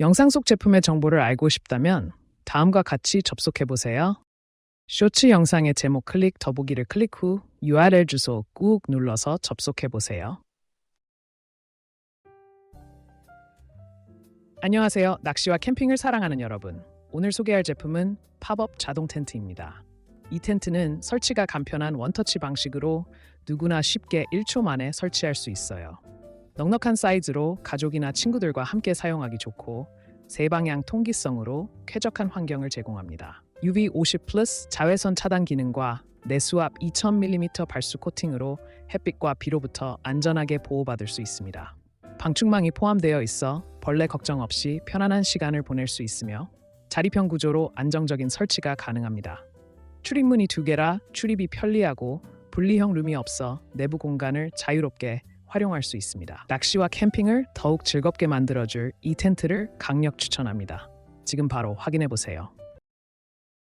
영상 속 제품의 정보를 알고 싶다면 다음과 같이 접속해 보세요. 쇼츠 영상의 제목 클릭 더보기를 클릭 후 URL 주소 꾹 눌러서 접속해 보세요. 안녕하세요. 낚시와 캠핑을 사랑하는 여러분. 오늘 소개할 제품은 팝업 자동 텐트입니다. 이 텐트는 설치가 간편한 원터치 방식으로 누구나 쉽게 1초 만에 설치할 수 있어요. 넉넉한 사이즈로 가족이나 친구들과 함께 사용하기 좋고 세방향 통기성으로 쾌적한 환경을 제공합니다. UV 50 플러스 자외선 차단 기능과 내수압 2000mm 발수 코팅으로 햇빛과 비로부터 안전하게 보호받을 수 있습니다. 방충망이 포함되어 있어 벌레 걱정 없이 편안한 시간을 보낼 수 있으며 자리평 구조로 안정적인 설치가 가능합니다. 출입문이 두 개라 출입이 편리하고 분리형 룸이 없어 내부 공간을 자유롭게 활용할 수 있습니다. 낚시와 캠핑을 더욱 즐겁게 만들어줄 이 텐트를 강력 추천합니다. 지금 바로 확인해 보세요.